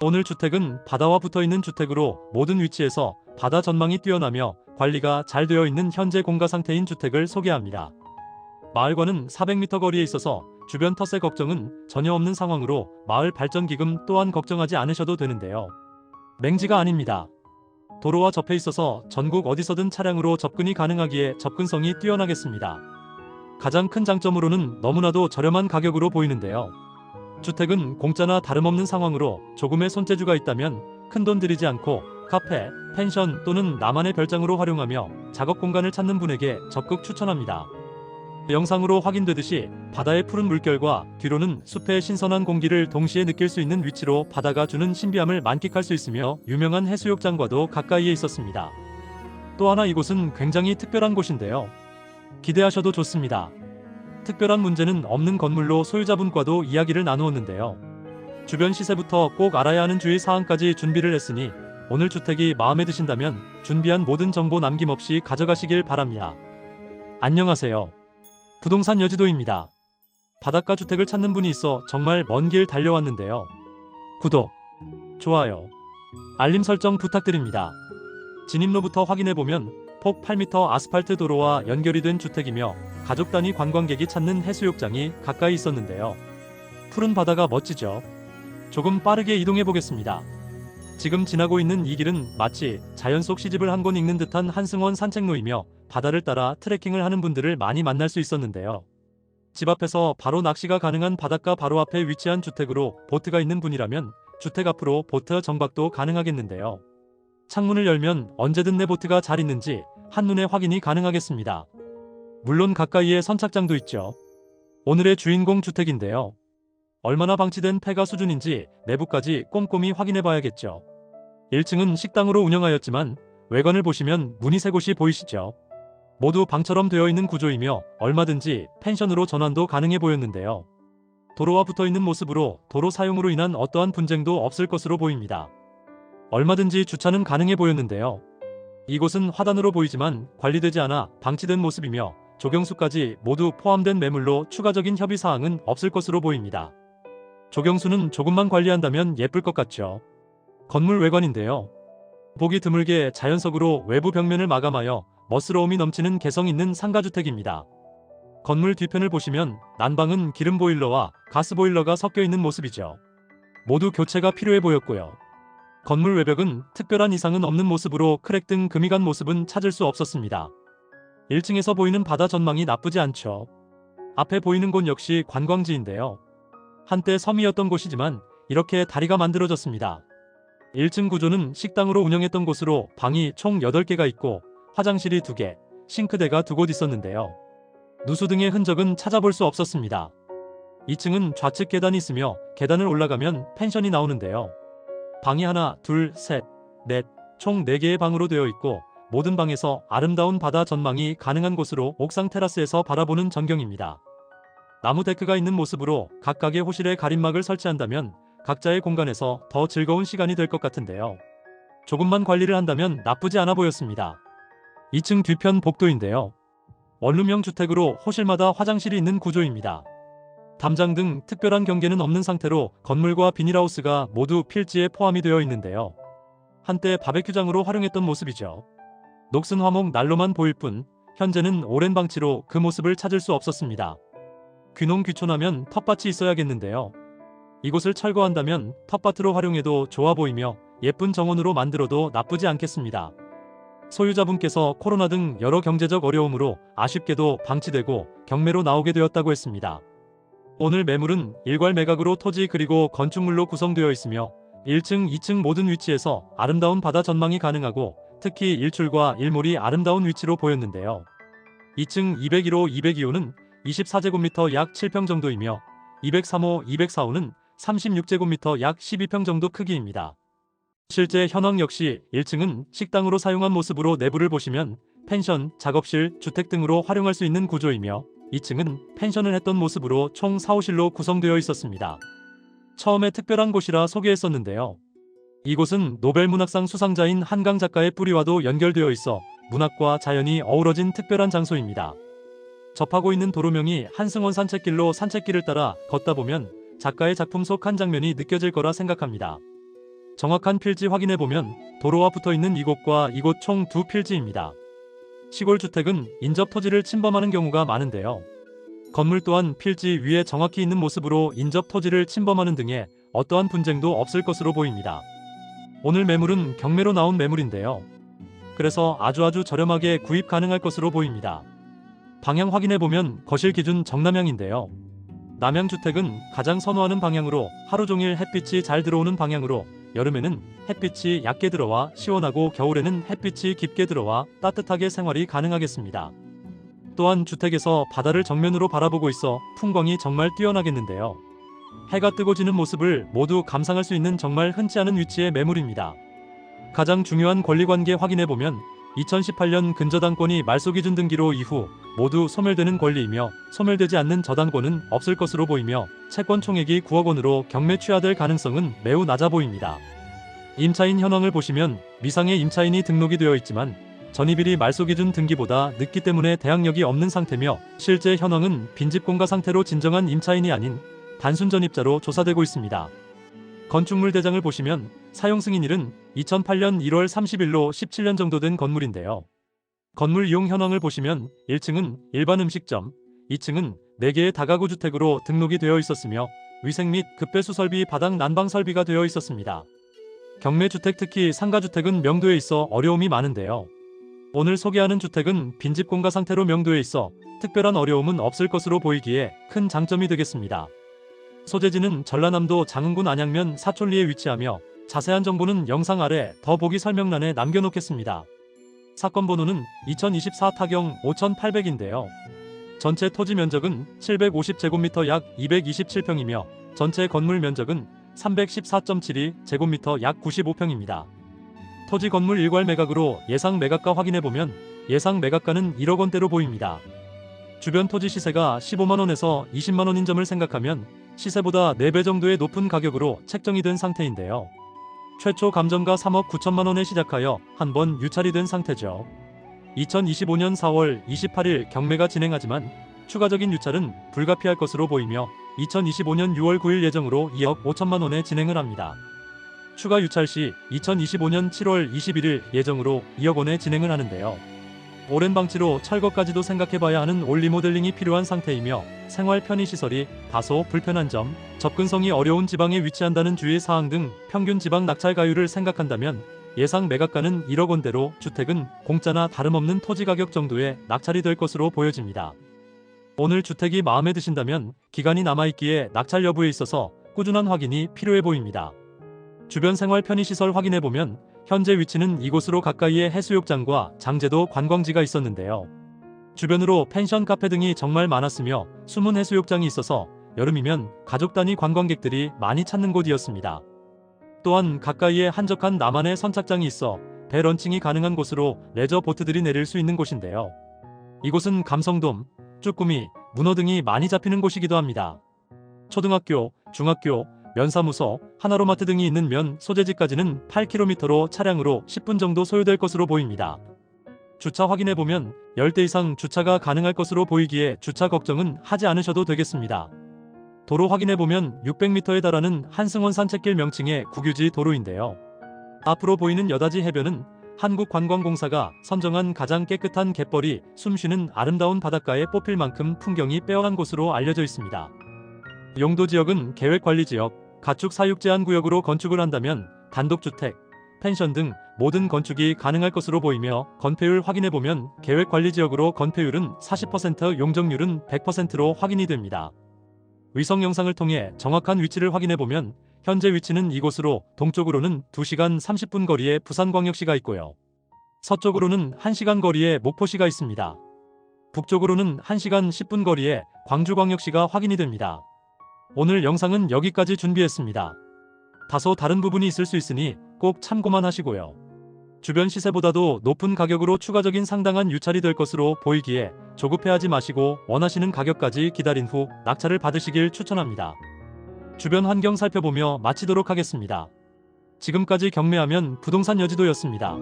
오늘 주택은 바다와 붙어 있는 주택으로 모든 위치에서 바다 전망이 뛰어나며 관리가 잘 되어 있는 현재 공가 상태인 주택을 소개합니다. 마을과는 400m 거리에 있어서 주변 터세 걱정은 전혀 없는 상황으로 마을 발전 기금 또한 걱정하지 않으셔도 되는데요. 맹지가 아닙니다. 도로와 접해 있어서 전국 어디서든 차량으로 접근이 가능하기에 접근성이 뛰어나겠습니다. 가장 큰 장점으로는 너무나도 저렴한 가격으로 보이는데요. 주택은 공짜나 다름없는 상황으로 조금의 손재주가 있다면 큰 돈 들이지 않고 카페, 펜션 또는 나만의 별장으로 활용하며 작업 공간을 찾는 분에게 적극 추천합니다. 영상으로 확인되듯이 바다의 푸른 물결과 뒤로는 숲의 신선한 공기를 동시에 느낄 수 있는 위치로 바다가 주는 신비함을 만끽할 수 있으며 유명한 해수욕장과도 가까이에 있었습니다. 또 하나 이곳은 굉장히 특별한 곳인데요. 기대하셔도 좋습니다. 특별한 문제는 없는 건물로 소유자분과도 이야기를 나누었는데요. 주변 시세부터 꼭 알아야 하는 주의 사항까지 준비를 했으니 오늘 주택이 마음에 드신다면 준비한 모든 정보 남김없이 가져가시길 바랍니다. 안녕하세요. 부동산 여지도입니다. 바닷가 주택을 찾는 분이 있어 정말 먼 길 달려왔는데요. 구독, 좋아요, 알림 설정 부탁드립니다. 진입로부터 확인해보면 폭 8m 아스팔트 도로와 연결이 된 주택이며 가족 단위 관광객이 찾는 해수욕장이 가까이 있었는데요. 푸른 바다가 멋지죠. 조금 빠르게 이동해 보겠습니다. 지금 지나고 있는 이 길은 마치 자연 속 시집을 한 권 읽는 듯한 한승원 산책로이며 바다를 따라 트레킹을 하는 분들을 많이 만날 수 있었는데요. 집 앞에서 바로 낚시가 가능한 바닷가 바로 앞에 위치한 주택으로 보트가 있는 분이라면 주택 앞으로 보트 정박도 가능하겠는데요. 창문을 열면 언제든 내 보트가 잘 있는지 한눈에 확인이 가능하겠습니다. 물론 가까이에 선착장도 있죠. 오늘의 주인공 주택인데요. 얼마나 방치된 폐가 수준인지 내부까지 꼼꼼히 확인해 봐야겠죠. 1층은 식당으로 운영하였지만 외관을 보시면 문이 세 곳이 보이시죠. 모두 방처럼 되어 있는 구조이며 얼마든지 펜션으로 전환도 가능해 보였는데요. 도로와 붙어 있는 모습으로 도로 사용으로 인한 어떠한 분쟁도 없을 것으로 보입니다. 얼마든지 주차는 가능해 보였는데요. 이곳은 화단으로 보이지만 관리되지 않아 방치된 모습이며 조경수까지 모두 포함된 매물로 추가적인 협의 사항은 없을 것으로 보입니다. 조경수는 조금만 관리한다면 예쁠 것 같죠. 건물 외관인데요. 보기 드물게 자연석으로 외부 벽면을 마감하여 멋스러움이 넘치는 개성 있는 상가주택입니다. 건물 뒤편을 보시면 난방은 기름 보일러와 가스 보일러가 섞여 있는 모습이죠. 모두 교체가 필요해 보였고요. 건물 외벽은 특별한 이상은 없는 모습으로 크랙 등 금이 간 모습은 찾을 수 없었습니다. 1층에서 보이는 바다 전망이 나쁘지 않죠. 앞에 보이는 곳 역시 관광지인데요. 한때 섬이었던 곳이지만 이렇게 다리가 만들어졌습니다. 1층 구조는 식당으로 운영했던 곳으로 방이 총 8개가 있고 화장실이 2개, 싱크대가 두곳 있었는데요. 누수 등의 흔적은 찾아볼 수 없었습니다. 2층은 좌측 계단이 있으며 계단을 올라가면 펜션이 나오는데요. 방이 하나, 둘, 셋, 넷, 총 4개의 방으로 되어 있고 모든 방에서 아름다운 바다 전망이 가능한 곳으로 옥상 테라스에서 바라보는 전경입니다. 나무 데크가 있는 모습으로 각각의 호실에 가림막을 설치한다면 각자의 공간에서 더 즐거운 시간이 될 것 같은데요. 조금만 관리를 한다면 나쁘지 않아 보였습니다. 2층 뒤편 복도인데요. 원룸형 주택으로 호실마다 화장실이 있는 구조입니다. 담장 등 특별한 경계는 없는 상태로 건물과 비닐하우스가 모두 필지에 포함이 되어 있는데요. 한때 바베큐장으로 활용했던 모습이죠. 녹슨 화목 난로만 보일 뿐 현재는 오랜 방치로 그 모습을 찾을 수 없었습니다. 귀농 귀촌하면 텃밭이 있어야겠는데요. 이곳을 철거한다면 텃밭으로 활용해도 좋아 보이며 예쁜 정원으로 만들어도 나쁘지 않겠습니다. 소유자분께서 코로나 등 여러 경제적 어려움으로 아쉽게도 방치되고 경매로 나오게 되었다고 했습니다. 오늘 매물은 일괄 매각으로 토지 그리고 건축물로 구성되어 있으며 1층, 2층 모든 위치에서 아름다운 바다 전망이 가능하고 특히 일출과 일몰이 아름다운 위치로 보였는데요. 2층 201호, 202호는 24제곱미터 약 7평 정도이며 203호, 204호는 36제곱미터 약 12평 정도 크기입니다. 실제 현황 역시 1층은 식당으로 사용한 모습으로 내부를 보시면 펜션, 작업실, 주택 등으로 활용할 수 있는 구조이며 2층은 펜션을 했던 모습으로 총 4, 호실로 구성되어 있었습니다. 처음에 특별한 곳이라 소개했었는데요. 이곳은 노벨문학상 수상자인 한강 작가의 뿌리와도 연결되어 있어 문학과 자연이 어우러진 특별한 장소입니다. 접하고 있는 도로명이 한승원 산책길로 산책길을 따라 걷다 보면 작가의 작품 속 한 장면이 느껴질 거라 생각합니다. 정확한 필지 확인해 보면 도로와 붙어 있는 이곳과 이곳 총 두 필지입니다. 시골 주택은 인접 토지를 침범하는 경우가 많은데요. 건물 또한 필지 위에 정확히 있는 모습으로 인접 토지를 침범하는 등의 어떠한 분쟁도 없을 것으로 보입니다. 오늘 매물은 경매로 나온 매물인데요. 그래서 아주 아주 저렴하게 구입 가능할 것으로 보입니다. 방향 확인해 보면 거실 기준 정남향인데요. 남향 주택은 가장 선호하는 방향으로 하루 종일 햇빛이 잘 들어오는 방향으로 여름에는 햇빛이 얕게 들어와 시원하고 겨울에는 햇빛이 깊게 들어와 따뜻하게 생활이 가능하겠습니다. 또한 주택에서 바다를 정면으로 바라보고 있어 풍광이 정말 뛰어나겠는데요. 해가 뜨고 지는 모습을 모두 감상할 수 있는 정말 흔치 않은 위치의 매물입니다. 가장 중요한 권리관계 확인해 보면 2018년 근저당권이 말소기준 등기로 이후 모두 소멸되는 권리이며 소멸되지 않는 저당권은 없을 것으로 보이며 채권 총액이 9억 원으로 경매 취하될 가능성은 매우 낮아 보입니다. 임차인 현황을 보시면 미상의 임차인이 등록이 되어 있지만 전입일이 말소기준 등기보다 늦기 때문에 대항력이 없는 상태며 실제 현황은 빈집공가 상태로 진정한 임차인이 아닌 단순 전입자로 조사되고 있습니다. 건축물 대장을 보시면 사용 승인일은 2008년 1월 30일로 17년 정도 된 건물인데요. 건물 이용 현황을 보시면 1층은 일반 음식점, 2층은 4개의 다가구 주택으로 등록이 되어 있었으며 위생 및 급배수 설비 바닥 난방 설비가 되어 있었습니다. 경매 주택 특히 상가 주택은 명도에 있어 어려움이 많은데요. 오늘 소개하는 주택은 빈집 공가 상태로 명도에 있어 특별한 어려움은 없을 것으로 보이기에 큰 장점이 되겠습니다. 소재지는 전라남도 장흥군 안양면 사촌리에 위치하며 자세한 정보는 영상 아래 더보기 설명란에 남겨놓겠습니다. 사건 번호는 2024 타경 5800인데요. 전체 토지 면적은 750제곱미터 약 227평이며 전체 건물 면적은 314.72제곱미터 약 95평입니다. 토지 건물 일괄 매각으로 예상 매각가 확인해보면 예상 매각가는 1억 원대로 보입니다. 주변 토지 시세가 15만원에서 20만원인 점을 생각하면 시세보다 4배 정도의 높은 가격으로 책정이 된 상태인데요. 최초 감정가 3억 9천만 원에 시작하여 한 번 유찰이 된 상태죠. 2025년 4월 28일 경매가 진행하지만 추가적인 유찰은 불가피할 것으로 보이며 2025년 6월 9일 예정으로 2억 5천만 원에 진행을 합니다. 추가 유찰 시 2025년 7월 21일 예정으로 2억 원에 진행을 하는데요. 오랜 방치로 철거까지도 생각해봐야 하는 올 리모델링이 필요한 상태이며 생활 편의시설이 다소 불편한 점, 접근성이 어려운 지방에 위치한다는 주의 사항 등 평균 지방 낙찰 가율을 생각한다면 예상 매각가는 1억 원대로 주택은 공짜나 다름없는 토지 가격 정도의 낙찰이 될 것으로 보여집니다. 오늘 주택이 마음에 드신다면 기간이 남아있기에 낙찰 여부에 있어서 꾸준한 확인이 필요해 보입니다. 주변 생활 편의시설 확인해보면 현재 위치는 이곳으로 가까이에 해수욕장과 장제도 관광지가 있었는데요. 주변으로 펜션 카페 등이 정말 많았으며 숨은 해수욕장이 있어서 여름이면 가족 단위 관광객들이 많이 찾는 곳이었습니다. 또한 가까이에 한적한 나만의 선착장이 있어 배 런칭이 가능한 곳으로 레저 보트들이 내릴 수 있는 곳인데요. 이곳은 감성돔, 쭈꾸미, 문어 등이 많이 잡히는 곳이기도 합니다. 초등학교, 중학교, 면사무소, 하나로마트 등이 있는 면 소재지까지는 8km로 차량으로 10분 정도 소요될 것으로 보입니다. 주차 확인해 보면 10대 이상 주차가 가능할 것으로 보이기에 주차 걱정은 하지 않으셔도 되겠습니다. 도로 확인해 보면 600m에 달하는 한승원 산책길 명칭의 국유지 도로인데요. 앞으로 보이는 여다지 해변은 한국관광공사가 선정한 가장 깨끗한 갯벌이 숨쉬는 아름다운 바닷가에 뽑힐 만큼 풍경이 빼어난 곳으로 알려져 있습니다. 용도 지역은 계획관리지역, 가축 사육 제한 구역으로 건축을 한다면 단독주택, 펜션 등 모든 건축이 가능할 것으로 보이며 건폐율 확인해 보면 계획관리지역으로 건폐율은 40%, 용적률은 100%로 확인이 됩니다. 위성 영상을 통해 정확한 위치를 확인해 보면 현재 위치는 이곳으로 동쪽으로는 2시간 30분 거리에 부산광역시가 있고요. 서쪽으로는 1시간 거리에 목포시가 있습니다. 북쪽으로는 1시간 10분 거리에 광주광역시가 확인이 됩니다. 오늘 영상은 여기까지 준비했습니다. 다소 다른 부분이 있을 수 있으니 꼭 참고만 하시고요. 주변 시세보다도 높은 가격으로 추가적인 상당한 유찰이 될 것으로 보이기에 조급해하지 마시고 원하시는 가격까지 기다린 후 낙찰을 받으시길 추천합니다. 주변 환경 살펴보며 마치도록 하겠습니다. 지금까지 경매하면 부동산 여지도였습니다.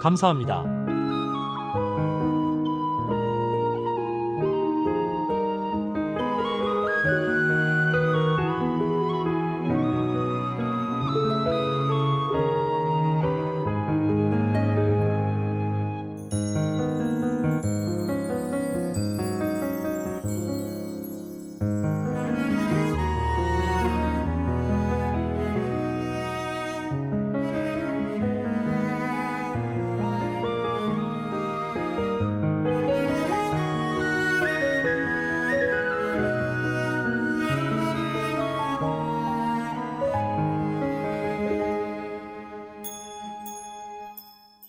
감사합니다.